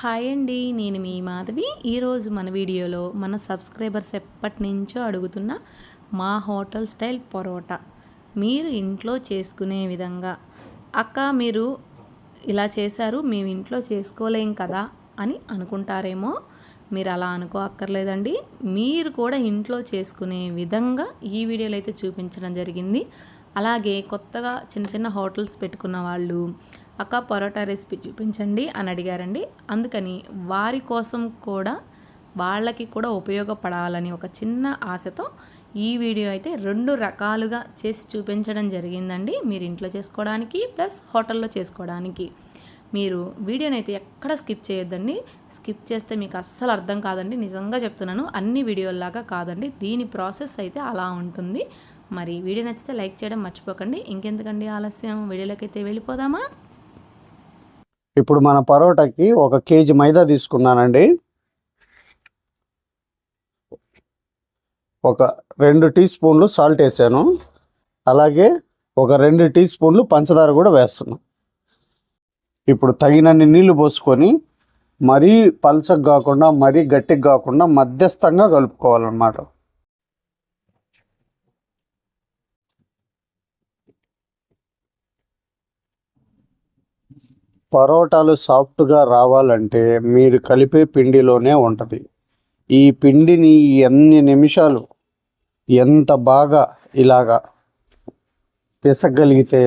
Hi అండి నేను మీ మాధవి. ఈరోజు మన వీడియోలో మన సబ్స్క్రైబర్స్ ఎప్పటి నుంచో అడుగుతున్న మా హోటల్ స్టైల్ పరోటా. మీరు ఇంట్లో చేసుకునే విధంగా అక్క మీరు ఇలా చేశారు మేము ఇంట్లో చేసుకోలేం కదా అని అనుకుంటారేమో? మీరు అలా అనుకో అక్కర్లేదండి. మీరు కూడా ఇంట్లో చేసుకునే విధంగా ఈ వీడియోలో అయితే చూపించడం జరిగింది. అలాగే కొత్తగా చిన్న చిన్న హోటల్స్ పెట్టుకున్న వాళ్ళు అక్క పరోటా రెసిపీ చూపించండి అని అడిగారండి. అందుకని వారి కోసం కూడా వాళ్ళకి కూడా ఉపయోగపడాలని ఒక చిన్న ఆశతో ఈ వీడియో అయితే రెండు రకాలుగా చేసి చూపించడం జరిగిందండి. మీరు ఇంట్లో చేసుకోవడానికి ప్లస్ హోటల్లో చేసుకోవడానికి. మీరు వీడియోని అయితే ఎక్కడ స్కిప్ చేయొద్దండి. స్కిప్ చేస్తే మీకు అస్సలు అర్థం కాదండి. నిజంగా చెప్తున్నాను అన్ని వీడియోల్లాగా కాదండి. దీని ప్రాసెస్ అయితే అలా ఉంటుంది. మరి వీడియో నచ్చితే లైక్ చేయడం మర్చిపోకండి. ఇంకెందుకండి ఆలస్యం? వీడియోలోకి అయితే వెళ్ళిపోదామా? ఇప్పుడు మన పరోటాకి ఒక కేజీ మైదా తీసుకున్నానండి. ఒక రెండు టీ స్పూన్లు సాల్ట్ వేసాను. అలాగే ఒక రెండు టీ స్పూన్లు పంచదార కూడా వేస్తున్నాను ఇప్పుడు తగినన్ని నీళ్ళు పోసుకొని మరీ పలచగా కాకుండా మరీ గట్టిగా కాకుండా మధ్యస్థంగా కలుపుకోవాలన్నమాట. పరోటాలు సాఫ్ట్గా రావాలంటే మీరు కలిపే పిండిలోనే ఉంటుంది. ఈ పిండిని ఎన్ని నిమిషాలు ఎంత బాగా ఇలాగా పిసగలిగితే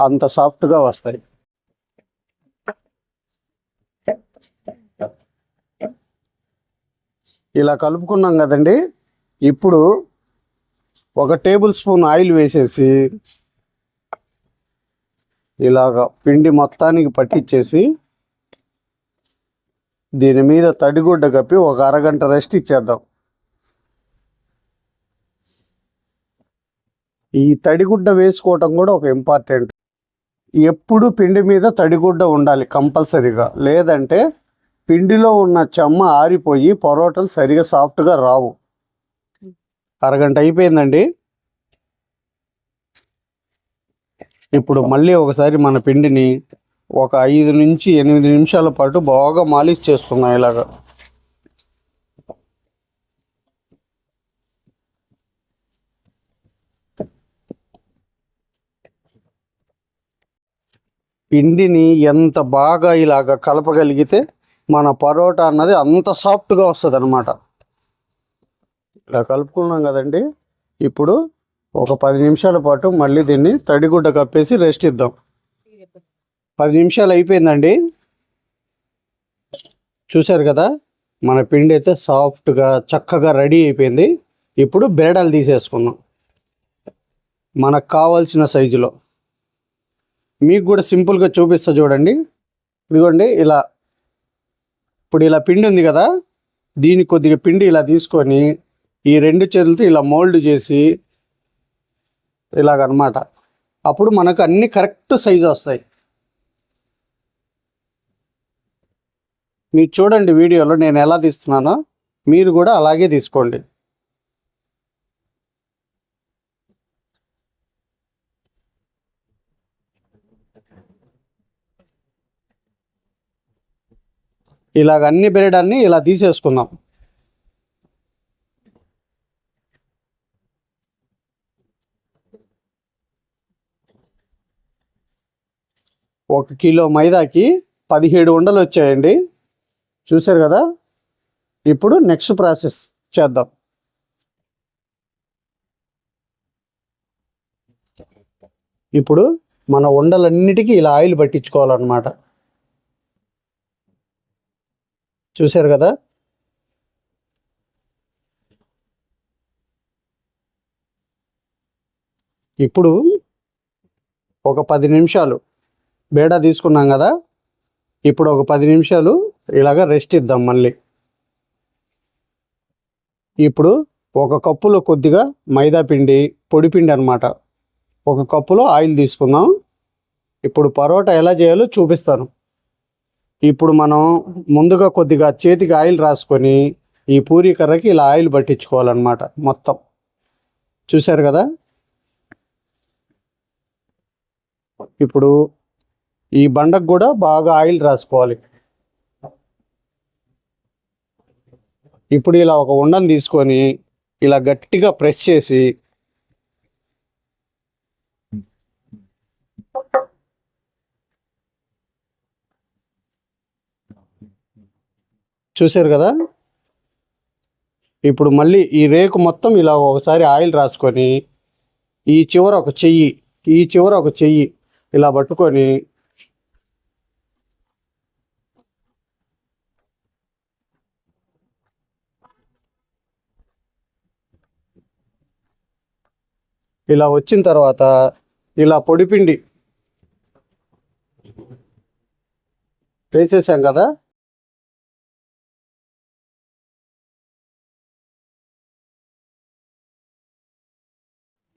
అంత సాఫ్ట్గా వస్తాయి. ఇలా కలుపుకున్నాం కదండి. ఇప్పుడు ఒక టేబుల్ స్పూన్ ఆయిల్ వేసేసి ఇలాగ పిండి మొత్తానికి పట్టించేసి దీని మీద తడిగుడ్డ కప్పి ఒక అరగంట రెస్ట్ ఇచ్చేద్దాం. ఈ తడిగుడ్డ వేసుకోవటం కూడా ఒక ఇంపార్టెంట్. ఎప్పుడు పిండి మీద తడిగుడ్డ ఉండాలి కంపల్సరీగా. లేదంటే పిండిలో ఉన్న చెమ్మ ఆరిపోయి పొరోటలు సరిగా సాఫ్ట్గా రావు. అరగంట అయిపోయిందండి. ఇప్పుడు మళ్ళీ ఒకసారి మన పిండిని ఒక ఐదు నుంచి ఎనిమిది నిమిషాల పాటు బాగా మాలిష్ చేస్తున్నాం ఇలాగా. పిండిని ఎంత బాగా ఇలాగ కలపగలిగితే మన పరోటా అన్నది అంత సాఫ్ట్గా వస్తుంది అనమాట ఇలా కలుపుకున్నాం కదండి. ఇప్పుడు ఒక పది నిమిషాల పాటు మళ్ళీ దీన్ని తడిగుడ్డ కప్పేసి రెస్ట్ ఇద్దాం. పది నిమిషాలు అయిపోయిందండి. చూశారు కదా మన పిండి అయితే సాఫ్ట్గా చక్కగా రెడీ అయిపోయింది. ఇప్పుడు బేడాలు తీసేసుకుందాం. మనకు కావాల్సిన సైజులో. మీకు కూడా సింపుల్గా చూపిస్తా చూడండి. ఇదిగోండి ఇలా ఇప్పుడు ఇలా పిండి ఉంది కదా దీని కొద్దిగా పిండి ఇలా తీసుకొని ఈ రెండు చేతులతో ఇలా మోల్డ్ చేసి ఇలాగనమాట. అప్పుడు మనకు అన్ని కరెక్ట్ సైజు వస్తాయి. మీరు చూడండి వీడియోలో నేను ఎలా తీస్తున్నానో మీరు కూడా అలాగే తీసుకోండి. ఇలాగ అన్ని బెరడాన్ని ఇలా తీసేసుకుందాం. ఒక కిలో మైదాకి పదిహేడు ఉండలు వచ్చాయండి. చూశారు కదా? ఇప్పుడు నెక్స్ట్ ప్రాసెస్ చేద్దాం. ఇప్పుడు మన ఉండలన్నిటికీ ఇలా ఆయిల్ పట్టించుకోవాలన్నమాట. చూశారు కదా? ఇప్పుడు ఒక పది నిమిషాలు బేడా తీసుకున్నాం కదా ఇప్పుడు ఒక పది నిమిషాలు ఇలాగ రెస్ట్ ఇద్దాం మళ్ళీ. ఇప్పుడు ఒక కప్పులో కొద్దిగా మైదా పిండి పొడి పిండి అనమాట ఒక కప్పులో ఆయిల్ తీసుకుందాం. ఇప్పుడు పరోటా ఎలా చేయాలో చూపిస్తాను. ఇప్పుడు మనం ముందుగా కొద్దిగా చేతికి ఆయిల్ రాసుకొని ఈ పూరీ కర్రకి ఇలా ఆయిల్ పట్టించుకోవాలన్నమాట మొత్తం. చూశారు కదా? ఇప్పుడు ఈ బండకు కూడా బాగా ఆయిల్ రాసుకోవాలి. ఇప్పుడు ఇలా ఒక ఉండని తీసుకొని ఇలా గట్టిగా ప్రెస్ చేసి చూశారు కదా? ఇప్పుడు మళ్ళీ ఈ రేకు మొత్తం ఇలా ఒకసారి ఆయిల్ రాసుకొని ఈ చివర ఒక చెయ్యి ఈ చివర ఒక చెయ్యి ఇలా పట్టుకొని ఇలా వచ్చిన తర్వాత ఇలా పొడిపిండి వేసేసాం కదా?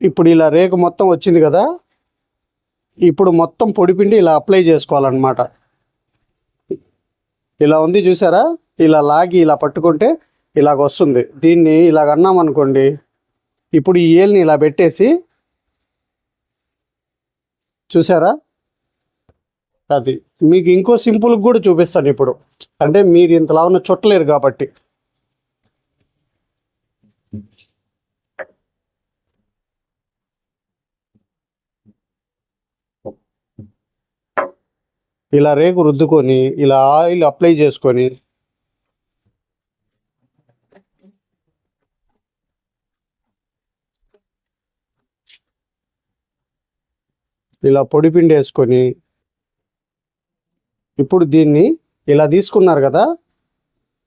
ఇప్పుడు ఇలా రేకు మొత్తం వచ్చింది కదా? ఇప్పుడు మొత్తం పొడిపిండి ఇలా అప్లై చేసుకోవాలన్నమాట. ఇలా ఉంది చూసారా? ఇలా లాగి ఇలా పట్టుకుంటే ఇలాగ వస్తుంది. దీన్ని ఇలాగ అన్నామనుకోండి ఇప్పుడు ఈ ఏల్ని ఇలా పెట్టేసి చూసారా? అది. మీకు ఇంకో సింపుల్ కూడా చూపిస్తాను ఇప్పుడు. అంటే మీరు ఇంతలా ఉన్న చుట్టలేరు కాబట్టి. ఇలా రేకు రుద్దుకొని ఇలా ఆయిల్ అప్లై చేసుకొని ఇలా పొడి పిండి వేసుకొని ఇప్పుడు దీన్ని ఇలా తీసుకున్నారు కదా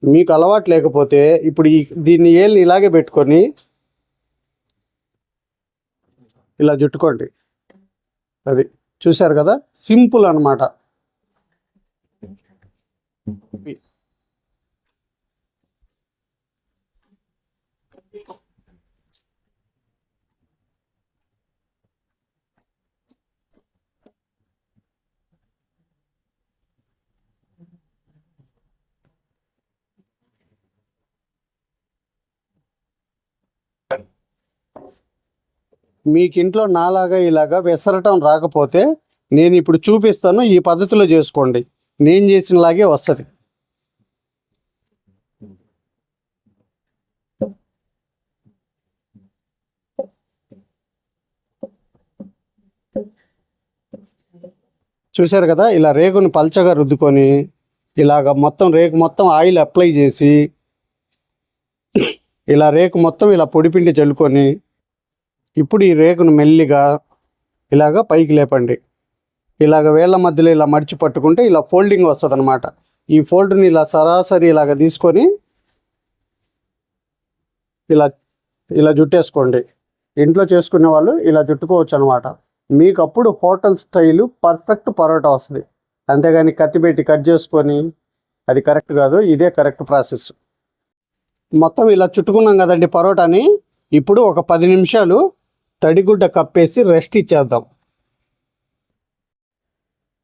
మీకు అలవాటు లేకపోతే ఇప్పుడు ఈ దీన్ని ఏళ్ళు ఇలాగే పెట్టుకొని ఇలా జుట్టుకోండి అది చూశారు కదా? సింపుల్ అన్నమాట. మీకు ఇంట్లో నాలాగా ఇలాగా విసరటం రాకపోతే నేను ఇప్పుడు చూపిస్తాను ఈ పద్ధతిలో చేసుకోండి. నేను చేసినలాగే వస్తుంది. చూశారు కదా ఇలా రేకుని పల్చగా రుద్దుకొని ఇలాగ మొత్తం రేకు మొత్తం ఆయిల్ అప్లై చేసి ఇలా రేకు మొత్తం ఇలా పొడిపిండి చల్లుకొని ఇప్పుడు ఈ రేకును మెల్లిగా ఇలాగ పైకి లేపండి. ఇలాగ వేళ్ళ మధ్యలో ఇలా మడిచి పట్టుకుంటే ఇలా ఫోల్డింగ్ వస్తుంది అనమాట ఈ ఫోల్డ్ని ఇలా సరాసరి ఇలాగ తీసుకొని ఇలా ఇలా జుట్టేసుకోండి. ఇంట్లో చేసుకునే వాళ్ళు ఇలా జుట్టుకోవచ్చు అనమాట మీకు అప్పుడు హోటల్ స్టైలు పర్ఫెక్ట్ పరోటా వస్తుంది. అంతేగాని కత్తి పెట్టి కట్ చేసుకొని అది కరెక్ట్ కాదు ఇదే కరెక్ట్ ప్రాసెస్. మొత్తం ఇలా చుట్టుకున్నాం కదండి పరోటాని. ఇప్పుడు ఒక పది నిమిషాలు తడిగుడ్డ కప్పేసి రెస్ట్ ఇచ్చేద్దాం.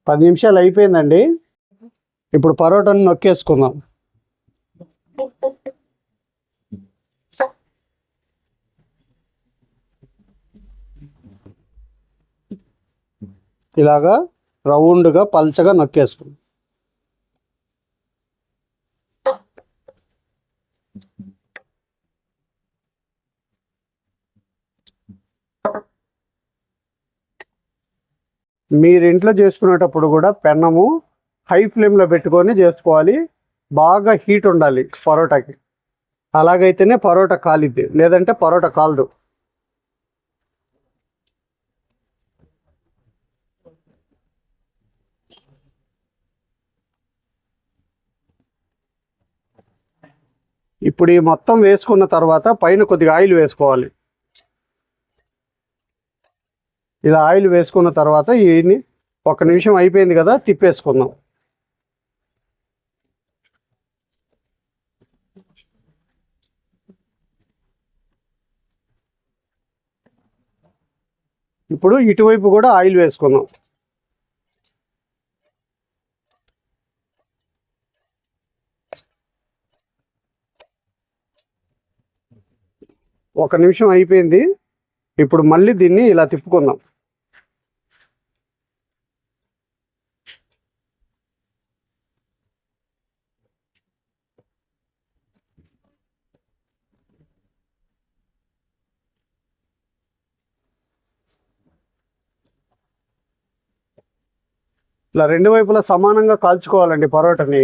పది నిమిషాలు అయిపోయిందండి. ఇప్పుడు పరోటాని నొక్కేసుకుందాం. ఇలాగా రౌండ్గా పల్చగా నొక్కేసుకుందాం. మీరు ఇంట్లో చేసుకునేటప్పుడు కూడా పెన్నము హై ఫ్లేమ్లో పెట్టుకొని చేసుకోవాలి. బాగా హీట్ ఉండాలి పరోటాకి. అలాగైతేనే పరోటా కాలిద్ది. లేదంటే పరోటా కాలదు. ఇప్పుడు ఈ మొత్తం వేసుకున్న తర్వాత పైన కొద్దిగా ఆయిల్ వేసుకోవాలి. ఇలా ఆయిల్ వేసుకున్న తర్వాత ఇవన్నీ ఒక నిమిషం అయిపోయింది కదా తిప్పేసుకుందాం. ఇప్పుడు ఇటువైపు కూడా ఆయిల్ వేసుకుందాం. ఒక నిమిషం అయిపోయింది. ఇప్పుడు మళ్ళీ దీన్ని ఇలా తిప్పుకుందాం. ఇలా రెండు వైపులా సమానంగా కాల్చుకోవాలండి పరోటాని.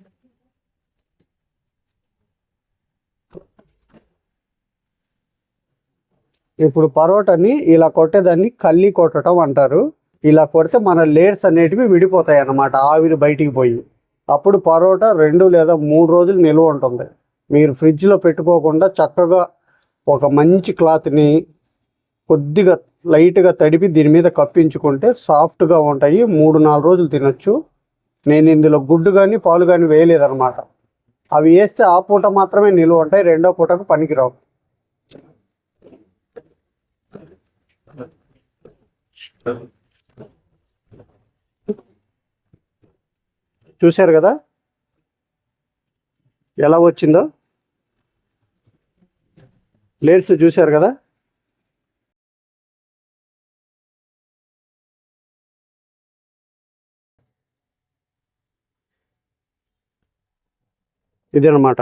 ఇప్పుడు పరోటాని ఇలా కొట్టేదాన్ని కల్లి కొట్టడం అంటారు. ఇలా కొడితే మన లేయర్స్ అనేటివి విడిపోతాయి అన్నమాట ఆవిరి బయటికి పోయి. అప్పుడు పరోటా రెండు లేదా మూడు రోజులు నిల్వ ఉంటుంది. మీరు ఫ్రిడ్జ్లో పెట్టుకోకుండా చక్కగా ఒక మంచి క్లాత్ని కొద్దిగా లైట్గా తడిపి దీని మీద కప్పించుకుంటే సాఫ్ట్గా ఉంటాయి. మూడు నాలుగు రోజులు తినొచ్చు. నేను ఇందులో గుడ్డు కానీ పాలు కానీ వేయలేదన్నమాట. అవి వేస్తే ఆ పూట మాత్రమే నిల్వ ఉంటాయి. రెండో పూటకు పనికిరావు. చూశారు కదా? ఎలా వచ్చిందో? లేడ్స్ చూశారు కదా? ఇదనమాట.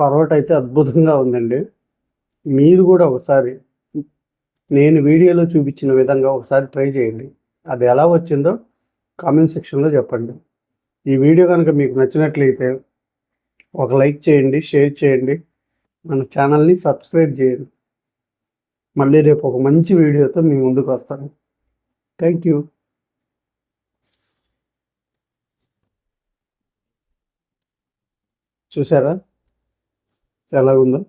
పరోటా అయితే అద్భుతంగా ఉందండి. మీరు కూడా ఒకసారి నేను వీడియోలో చూపించిన విధంగా ఒకసారి ట్రై చేయండి. అది ఎలా వచ్చిందో కామెంట్ సెక్షన్లో చెప్పండి. ఈ వీడియో కనుక మీకు నచ్చినట్లయితే ఒక లైక్ చేయండి షేర్ చేయండి. మన ఛానల్ని సబ్స్క్రైబ్ చేయండి. మళ్ళీ రేపు ఒక మంచి వీడియోతో మీ ముందుకు వస్తాను. Thank you. చూసారా? ఎలాగుందో?